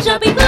It be blue.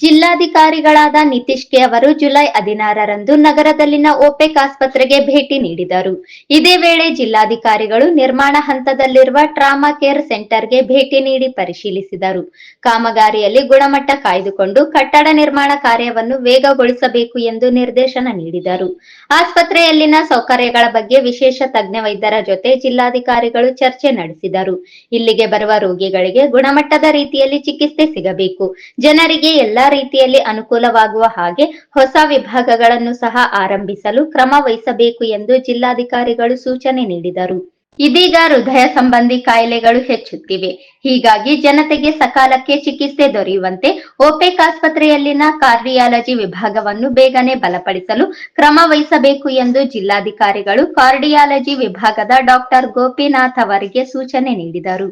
ಜಿಲ್ಲಾಧಿಕಾರಿಗಳಾದ Nitish K ಅವರು July ಹದಿನಾರರಂದು ನಗರದಲ್ಲಿನ ಓಪೆಕ್ ಆಸ್ಪತ್ರೆಗೆ ಭೇಟಿ ನೀಡಿದರು. ಇದೇ ವೇಳೆ ಜಿಲ್ಲಾಧಿಕಾರಿಗಳು ನಿರ್ಮಾಣ ಹಂತದಲ್ಲಿರುವ ಟ್ರಾಮಾ ಕೇರ್ ಸೆಂಟರ್ಗೆ ಭೇಟಿ ನೀಡಿ ಪರಿಶೀಲಿಸಿದರು. ಕಾಮಗಾರಿಯಲ್ಲಿ ಗುಣಮಟ್ಟ ಕಾಯ್ದುಕೊಂಡು ಕಟ್ಟಡ ನಿರ್ಮಾಣ ಕಾರ್ಯವನ್ನು ವೇಗಗೊಳಿಸಬೇಕು ಎಂದು ನಿರ್ದೇಶನ ನೀಡಿದರು. ಆಸ್ಪತ್ರೆಯಲ್ಲಿನ ಸೌಕರ್ಯಗಳ ಬಗ್ಗೆ ವಿಶೇಷ ತಜ್ಞ ವೈದ್ಯರ ಜೊತೆ ಜಿಲ್ಲಾಧಿಕಾರಿಗಳು ಚರ್ಚೆ ನಡೆಸಿದರು. ಇಲ್ಲಿಗೆ ಬರುವ ರೋಗಿಗಳಿಗೆ ಗುಣಮಟ್ಟದ ರೀತಿಯಲ್ಲಿ ಚಿಕಿತ್ಸೆ ಸಿಗಬೇಕು. ಜನರಿಗೆ ಎಲ್ಲಾ ರೀತಿಯಲ್ಲಿ ಅನುಕೂಲವಾಗುವ ಹಾಗೆ ಹೊಸ ವಿಭಾಗಗಳನ್ನು ಸಹ ಆರಂಭಿಸಲು ಕ್ರಮ ವಹಿಸಬೇಕು ಎಂದು ಜಿಲ್ಲಾಧಿಕಾರಿಗಳು ಸೂಚನೆ ನೀಡಿದರು. ಇದೀಗ ಹೃದಯ ಸಂಬಂಧಿ ಕಾಯಿಲೆಗಳು ಹೆಚ್ಚುತ್ತಿವೆ. ಹೀಗಾಗಿ ಜನತೆಗೆ ಸಕಾಲಕ್ಕೆ ಚಿಕಿತ್ಸೆ ದೊರೆಯುವಂತೆ ಓಪೆಕ್ ಆಸ್ಪತ್ರೆಯಲ್ಲಿನ ಕಾರ್ಡಿಯಾಲಜಿ ವಿಭಾಗವನ್ನು ಬೇಗನೆ ಬಲಪಡಿಸಲು ಕ್ರಮ ವಹಿಸಬೇಕು ಎಂದು ಜಿಲ್ಲಾಧಿಕಾರಿಗಳು ಕಾರ್ಡಿಯಾಲಜಿ ವಿಭಾಗದ ಡಾಕ್ಟರ್ ಗೋಪಿನಾಥ್ ಅವರಿಗೆ ಸೂಚನೆ ನೀಡಿದರು.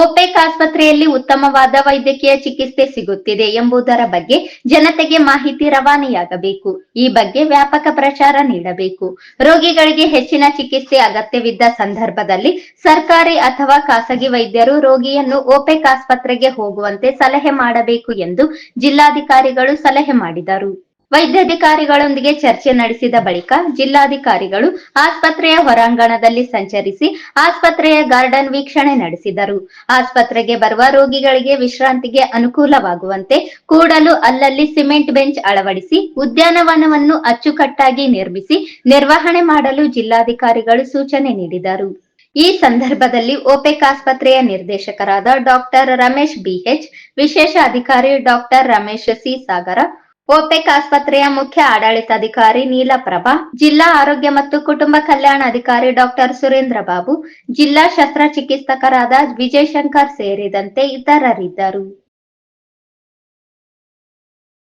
ಓಪೆಕ್ ಆಸ್ಪತ್ರೆಯಲ್ಲಿ ಉತ್ತಮವಾದ ವೈದ್ಯಕೀಯ ಚಿಕಿತ್ಸೆ ಸಿಗುತ್ತಿದೆ ಎಂಬುದರ ಬಗ್ಗೆ ಜನತೆಗೆ ಮಾಹಿತಿ ರವಾನೆಯಾಗಬೇಕು. ಈ ಬಗ್ಗೆ ವ್ಯಾಪಕ ಪ್ರಚಾರ ನೀಡಬೇಕು. ರೋಗಿಗಳಿಗೆ ಹೆಚ್ಚಿನ ಚಿಕಿತ್ಸೆ ಅಗತ್ಯವಿದ್ದ ಸಂದರ್ಭದಲ್ಲಿ ಸರ್ಕಾರಿ ಅಥವಾ ಖಾಸಗಿ ವೈದ್ಯರು ರೋಗಿಯನ್ನು ಓಪೆಕ್ ಆಸ್ಪತ್ರೆಗೆ ಹೋಗುವಂತೆ ಸಲಹೆ ಮಾಡಬೇಕು ಎಂದು ಜಿಲ್ಲಾಧಿಕಾರಿಗಳು ಸಲಹೆ ಮಾಡಿದರು. ವೈದ್ಯಾಧಿಕಾರಿಗಳೊಂದಿಗೆ ಚರ್ಚೆ ನಡೆಸಿದ ಬಳಿಕ ಜಿಲ್ಲಾಧಿಕಾರಿಗಳು ಆಸ್ಪತ್ರೆಯ ಹೊರಾಂಗಣದಲ್ಲಿ ಸಂಚರಿಸಿ ಆಸ್ಪತ್ರೆಯ ಗಾರ್ಡನ್ ವೀಕ್ಷಣೆ ನಡೆಸಿದರು. ಆಸ್ಪತ್ರೆಗೆ ಬರುವ ರೋಗಿಗಳಿಗೆ ವಿಶ್ರಾಂತಿಗೆ ಅನುಕೂಲವಾಗುವಂತೆ ಕೂಡಲು ಅಲ್ಲಲ್ಲಿ ಸಿಮೆಂಟ್ ಬೆಂಚ್ ಅಳವಡಿಸಿ ಉದ್ಯಾನವನವನ್ನು ಅಚ್ಚುಕಟ್ಟಾಗಿ ನಿರ್ಮಿಸಿ ನಿರ್ವಹಣೆ ಮಾಡಲು ಜಿಲ್ಲಾಧಿಕಾರಿಗಳು ಸೂಚನೆ ನೀಡಿದರು. ಈ ಸಂದರ್ಭದಲ್ಲಿ ಓಪೆಕ್ ಆಸ್ಪತ್ರೆಯ ನಿರ್ದೇಶಕರಾದ ಡಾಕ್ಟರ್ ರಮೇಶ್ ಬಿಎಚ್ ವಿಶೇಷ ಅಧಿಕಾರಿ doctor Ramesh C Sagar OPEC ಆಸ್ಪತ್ರೆಯ ಮುಖ್ಯ ಆಡಳಿತಾಧಿಕಾರಿ ನೀಲಪ್ರಭಾ, ಜಿಲ್ಲಾ ಆರೋಗ್ಯ ಮತ್ತು ಕುಟುಂಬ ಕಲ್ಯಾಣ ಅಧಿಕಾರಿ ಡಾಕ್ಟರ್ ಸುರೇಂದ್ರ ಬಾಬು, ಜಿಲ್ಲಾ ಶಸ್ತ್ರಚಿಕಿತ್ಸಕರಾದ ವಿಜಯಶಂಕರ್ ಸೇರಿದಂತೆ ಇತರರಿದ್ದರು.